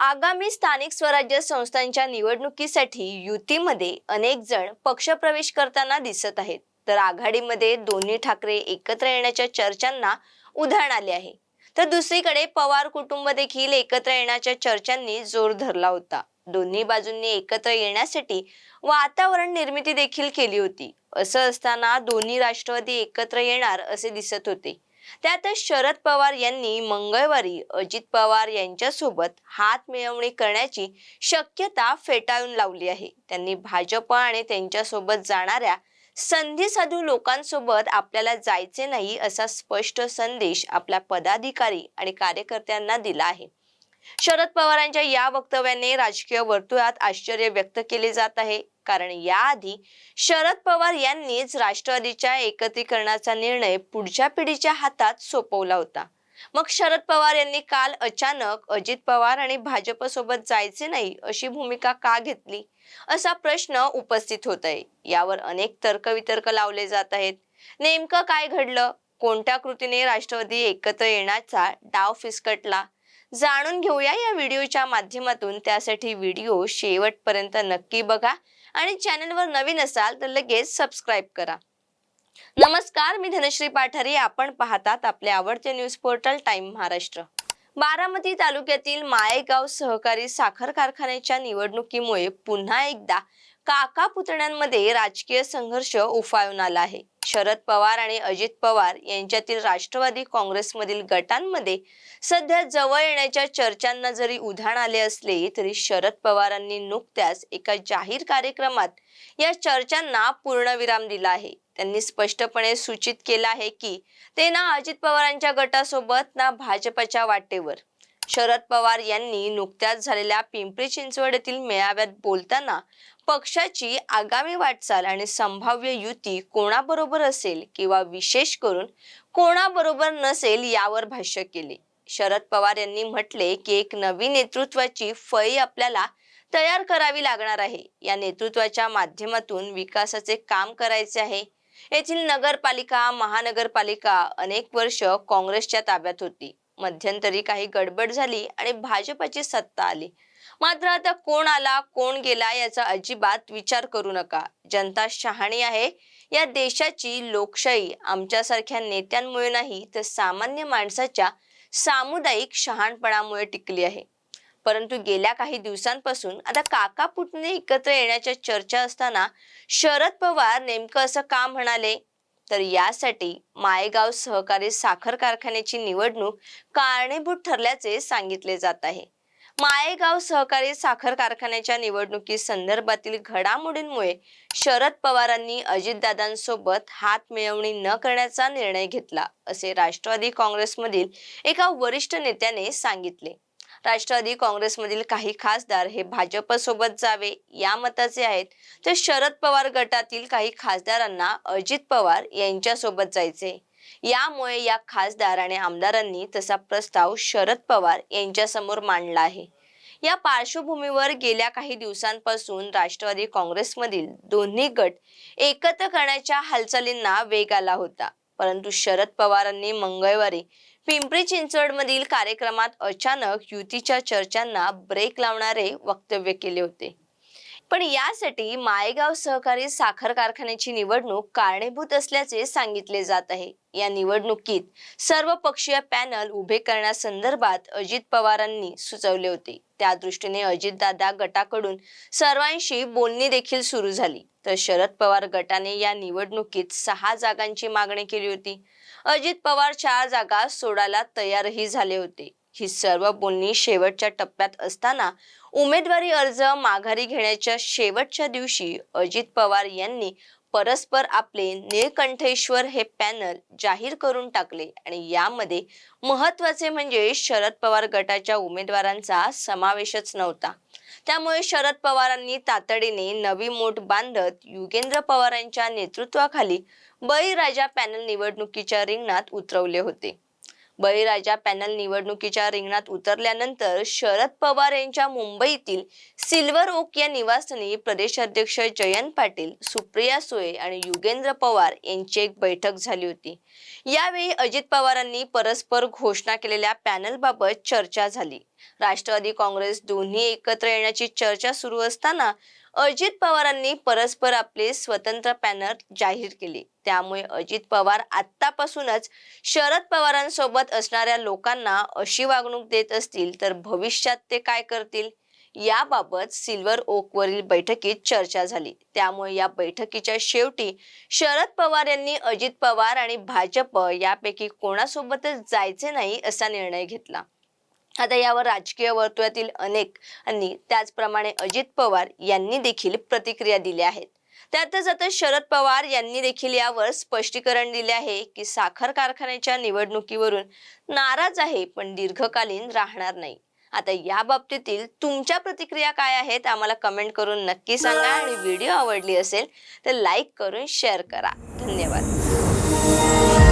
आगामी स्थानिक स्वराज्य संस्थांच्या निवडणुकीसाठी युतीमध्ये अनेक जण पक्षप्रवेश करताना दिसत आहेत. तर आघाडीमध्ये दोन्ही ठाकरे एकत्र येण्याच्या चर्चांना उधाण आले आहे. तर दुसरीकडे पवार कुटुंब देखील एकत्र येण्याच्या चर्चांनी जोर धरला होता. दोन्ही बाजूंनी एकत्र येण्यासाठी वातावरण निर्मिती देखील केली होती. असं असताना दोन्ही राष्ट्रवादी एकत्र येणार असे दिसत होते. त्यातच शरद पवार यांनी मंगळवारी अजित पवार यांच्यासोबत हात मिळवणी करण्याची शक्यता फेटाळून लावली आहे. त्यांनी भाजप आणि त्यांच्यासोबत जाणाऱ्या संधी साधू लोकांसोबत आपल्याला जायचे नाही असा स्पष्ट संदेश आपल्या पदाधिकारी आणि कार्यकर्त्यांना दिला आहे. शरद पवारांच्या या वक्तव्याने राजकीय वर्तुळात आश्चर्य व्यक्त केले जात आहे. कारण याआधी शरद पवार यांनीच राष्ट्रवादीच्या एकत्रीकरणाचा निर्णय पुढच्या पिढीच्या हातात सोपवला होता. मग शरद पवार यांनी काल अचानक अजित पवार आणि भाजप सोबत जायचे नाही अशी भूमिका का घेतली? असा प्रश्न उपस्थित होत आहे यावर अनेक तर्कवितर्क लावले जात आहेत. नेमकं काय घडलं? कोणत्या कृतीने राष्ट्रवादी एकत्र येण्याचा डाव फिसकटला? जाणून घेऊया या व्हिडिओच्या माध्यमातून. त्यासाठी व्हिडिओ शेवटपर्यंत नक्की बघा. आणि चॅनलवर नवीन असाल तर लगेच सबस्क्राईब करा. नमस्कार मी धनश्री पाठारी. आपण पाहतात आपले आवडते news portal time Maharashtra. Baramati तालुक्यातील माळेगाव सहकारी साखर कारखान्याच्या निवडणुकीमुळे पुन्हा एकदा काका पुतण्यांमध्ये राजकीय संघर्ष उफाळून आला आहे. शरद पवार आणि अजित पवार यांच्यातील राष्ट्रवादी काँग्रेसमधील गटांमध्ये सध्या जवळ येण्याच्या चर्चांना जरी उधाण आले असले तरी शरद पवारांनी नुकत्याच एका जाहीर कार्यक्रमात या चर्चांना पूर्णविराम दिला आहे. त्यांनी स्पष्टपणे सूचित केलं आहे की ते ना अजित पवारांच्या गटासोबत ना भाजपच्या वाटेवर. शरद पवार यांनी नुकत्याच झालेल्या पिंपरी चिंचवड येथील मेळाव्यात बोलताना पक्षाची आगामी वाटचाल आणि संभाव्य युती कोणाबरोबर असेल किंवा विशेष करून कोणाबरोबर नसेल यावर भाष्य केले. शरद पवार यांनी म्हटले की एक नवी नेतृत्वाची फळी आपल्याला तयार करावी लागणार आहे. या नेतृत्वाच्या माध्यमातून विकासाचे काम करायचे आहे. येथील नगरपालिका महानगरपालिका अनेक वर्ष काँग्रेसच्या ताब्यात होती. मध्यंतरी काही गडबड झाली आणि भाजपची सत्ता आली. मात्र आता कोण आला कोण गेला याचा अजिबात विचार करू नका. जनता शहाणी आहे. या देशाची लोकशाही आमच्यासारख्या नेत्यांमुळे नाही तर सामान्य माणसाच्या सामुदायिक शहाणपणामुळे टिकली आहे. परंतु गेल्या काही दिवसांपासून आता काका पुतणे एकत्र येण्याच्या चर्चा असताना शरद पवार नेमकं असं का म्हणाले? तर यासाठी मायगाव सहकारी साखर कारखान्याची निवडणूक कारणीभूत ठरल्याचे सांगितले जात आहे. माळेगाव सहकारी साखर कारखान्याच्या निवडणुकी संदर्भातील घडामोडींमुळे शरद पवारांनी अजितदादांसोबत हात मिळवणी न करण्याचा निर्णय घेतला असे राष्ट्रवादी काँग्रेसमधील एका वरिष्ठ नेत्याने सांगितले. राष्ट्रवादी काँग्रेसमधील काही खासदार हे भाजप सोबत जावे या मताचे आहेत. तर शरद पवार गटातील काही खासदारांना अजित पवार यांच्यासोबत जायचे. यामुळे या खासदार आणि आमदारांनी तसा प्रस्ताव शरद पवार यांच्यासमोर मांडला आहे. या पार्श्वभूमीवर गेल्या काही दिवसांपासून राष्ट्रवादी काँग्रेसमधील दोन्ही गट एकत्र करण्याच्या हालचालींना वेग आला होता. परंतु शरद पवारांनी मंगळवारी पिंपरी चिंचवडमधील कार्यक्रमात अचानक युतीच्या चर्चांना ब्रेक लावणारे वक्तव्य केले होते. पण यासाठी माळेगाव सहकारी साखर कारखान्याची निवडणूक कारणीभूत असल्याचे सांगितले जात आहे. या निवडणुकीत सर्व पक्षीय पॅनल उभे करण्यासंदर्भात अजित पवारांनी सुचवले होते. त्या दृष्टीने अजितदादा गटाकडून सर्वांशी बोलणी देखील सुरू झाली. तर शरद पवार गटाने या निवडणुकीत सहा जागांची मागणी केली होती. अजित पवार चार जागा सोडायला तयारही झाले होते. ही सर्व बोलणी शेवटच्या टप्प्यात असताना उमेदवारी अर्ज माघारी घेण्याच्या शेवटच्या दिवशी अजित पवार यांनी परस्पर आपले निळकंठेश्वर हे पॅनल जाहीर करून टाकले. आणि यामध्ये महत्त्वाचे म्हणजे शरद पवार गटाच्या उमेदवारांचा समावेशच नव्हता. त्यामुळे शरद पवारांनी तातडीने नवी मोठ बांधत युगेंद्र पवारांच्या नेतृत्वाखाली बळीराजा पॅनल निवडणुकीच्या रिंगणात उतरवले होते. बळीराजा पॅनल निवडणुकीच्या रिंगणात उतरल्यानंतर शरद पवार यांच्या मुंबईतील सिल्वर ओक या निवासस्थानी प्रदेशाध्यक्ष जयंत पाटील सुप्रिया सुळे आणि युगेंद्र पवार यांची एक बैठक झाली होती. यावेळी अजित पवारांनी परस्पर घोषणा केलेल्या पॅनलबाबत चर्चा झाली. राष्ट्रवादी काँग्रेस दोन्ही एकत्र येण्याची चर्चा सुरू असताना अजित पवारांनी परस्पर आपले स्वतंत्र पॅनल जाहीर केले. त्यामुळे अजित पवार आत्तापासूनच शरद पवारांसोबत असणाऱ्या लोकांना अशी वागणूक देत असतील तर भविष्यात ते काय करतील? याबाबत सिल्वर ओकवरील बैठकीत चर्चा झाली. त्यामुळे या बैठकीच्या शेवटी शरद पवार यांनी अजित पवार आणि भाजप यापैकी कोणासोबतच जायचे नाही असा निर्णय घेतला. आता यावर राजकीय वर्तुळातील अनेकांनी त्याचप्रमाणे अजित पवार यांनी देखील प्रतिक्रिया दिल्या आहेत. त्यातच आता शरद पवार यांनी देखील यावर स्पष्टीकरण दिले आहे की साखर कारखान्याच्या निवडणुकीवरून नाराज आहे पण दीर्घकालीन राहणार नाही. आता या बाबतीतील तुमच्या प्रतिक्रिया काय आहेत आम्हाला कमेंट करून नक्की सांगा आणि व्हिडिओ आवडली असेल तर लाईक करून शेअर करा. धन्यवाद.